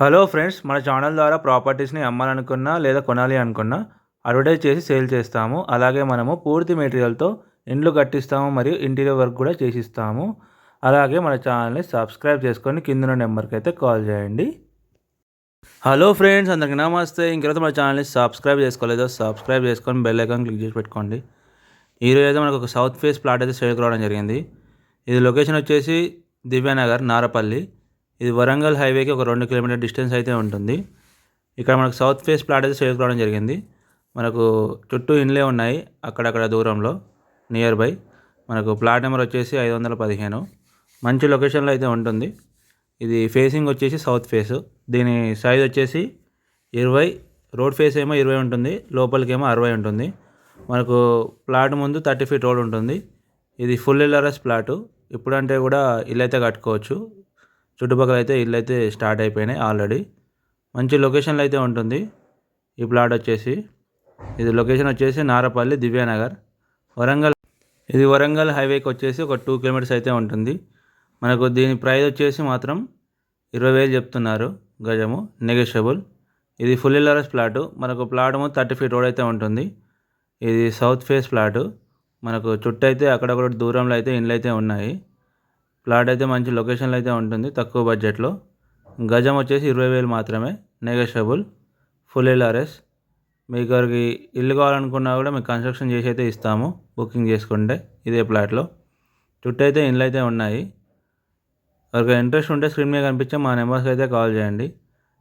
Hello friends మన channel ద్వారా ప్రాపర్టీస్ని అమ్మాలనుకున్నా లేదా కొనాలి అనుకున్నా అడ్వర్టైజ్ చేసి సేల్ చేస్తాము. అలాగే మనము పూర్తి మెటీరియల్తో ఇండ్లు కట్టిస్తాము మరియు ఇంటీరియర్ వర్క్ కూడా చేసిస్తాము. అలాగే మన ఛానల్ని సబ్స్క్రైబ్ చేసుకొని కింద నెంబర్కి అయితే కాల్ చేయండి. హలో ఫ్రెండ్స్ అందరికీ నమస్తే. ఇంకైతే మన ఛానల్ని సబ్స్క్రైబ్ చేసుకోలేదో? సబ్స్క్రైబ్ చేసుకొని బెల్ ఐకాన్ క్లిక్ చేసి పెట్టుకోండి. ఈరోజు అయితే మనకు ఒక సౌత్ ఫేస్ ప్లాట్ అయితే సేల్కి రావడం జరిగింది. ఇది లొకేషన్ వచ్చేసి దివ్యానగర్ నారపల్లి. ఇది వరంగల్ హైవేకి ఒక రెండు కిలోమీటర్ డిస్టెన్స్ అయితే ఉంటుంది. ఇక్కడ మనకు సౌత్ ఫేస్ ప్లాట్ అయితే సేల్కి రావడం జరిగింది. మనకు చుట్టూ ఇండ్లే ఉన్నాయి అక్కడక్కడ దూరంలో నియర్ బై మనకు ప్లాట్ నెంబర్ వచ్చేసి ఐదు వందల పదిహేను. మంచి లొకేషన్లో అయితే ఉంటుంది. ఇది ఫేసింగ్ వచ్చేసి సౌత్ ఫేస్. దీని సైజ్ వచ్చేసి ఇరవై రోడ్ ఫేస్ ఏమో ఇరవై ఉంటుంది లోపలికేమో అరవై ఉంటుంది. మనకు ప్లాట్ ముందు థర్టీ ఫీట్ రోడ్ ఉంటుంది. ఇది ఫుల్ ఎల్ఆర్ఎస్ ప్లాటు. ఇప్పుడంటే కూడా ఇల్లు అయితే కట్టుకోవచ్చు. చుట్టుపక్కల అయితే ఇల్లు అయితే స్టార్ట్ అయిపోయినాయి ఆల్రెడీ. మంచి లొకేషన్లో అయితే ఉంటుంది. ఈ ప్లాట్ వచ్చేసి ఇది లొకేషన్ వచ్చేసి నారపల్లి దివ్యానగర్. వరంగల్ ఇది వరంగల్ హైవేకి వచ్చేసి ఒక టూ కిలోమీటర్స్ అయితే ఉంటుంది. మనకు దీని ప్రైస్ వచ్చేసి మాత్రం ఇరవై వేలు చెప్తున్నారు గజము నెగోషియబుల్ ఇది ఫుల్ ఇల్లరస్ ప్లాటు మనకు ప్లాట్ థర్టీ ఫీట్ రోడ్ అయితే ఉంటుంది. ఇది సౌత్ ఫేస్ ప్లాటు మనకు చుట్టూ అయితే అక్కడక్కడ దూరంలో అయితే ఇండ్లు అయితే ఉన్నాయి. ప్లాట్ అయితే మంచి లొకేషన్లో అయితే ఉంటుంది తక్కువ బడ్జెట్లో గజం వచ్చేసి ఇరవై వేలు మాత్రమే నెగోషియబుల్ ఫుల్ ఎల్ఆర్ఎస్ మీకు ఎవరికి ఇల్లు కావాలనుకున్నా కూడా మీకు కన్స్ట్రక్షన్ చేసి అయితే ఇస్తాము బుకింగ్ చేసుకుంటే ఇదే ప్లాట్లో చుట్టూ అయితే ఇండ్లు అయితే ఉన్నాయి. ఎవరికి ఇంట్రెస్ట్ ఉంటే స్క్రీన్ మీద కనిపించే మా నెంబర్స్కి అయితే కాల్ చేయండి.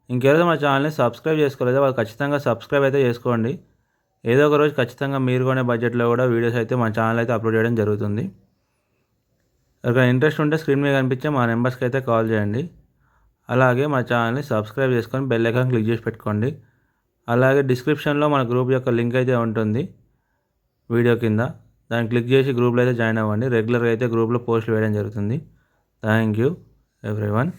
ఇంకేదో మా ఛానల్ని సబ్స్క్రైబ్ చేసుకోలేదో వాళ్ళు ఖచ్చితంగా సబ్స్క్రైబ్ అయితే చేసుకోండి. ఏదో ఒక రోజు ఖచ్చితంగా మీరు కొనే బడ్జెట్లో కూడా వీడియోస్ అయితే మా ఛానల్ అయితే అప్లోడ్ చేయడం జరుగుతుంది. ఎవరికైనా ఇంట్రెస్ట్ ఉంటే స్క్రీన్ మీద కనిపించే మా నెంబర్స్కి అయితే కాల్ చేయండి. అలాగే మా ఛానల్ని సబ్స్క్రైబ్ చేసుకొని బెల్ ఐకాన్ క్లిక్ చేసి పెట్టుకోండి. అలాగే డిస్క్రిప్షన్లో మన గ్రూప్ యొక్క లింక్ అయితే ఉంటుంది వీడియో కింద. దాన్ని క్లిక్ చేసి గ్రూప్లో అయితే జాయిన్ అవ్వండి. రెగ్యులర్గా అయితే గ్రూప్లో పోస్టులు వేయడం జరుగుతుంది. Thank you everyone.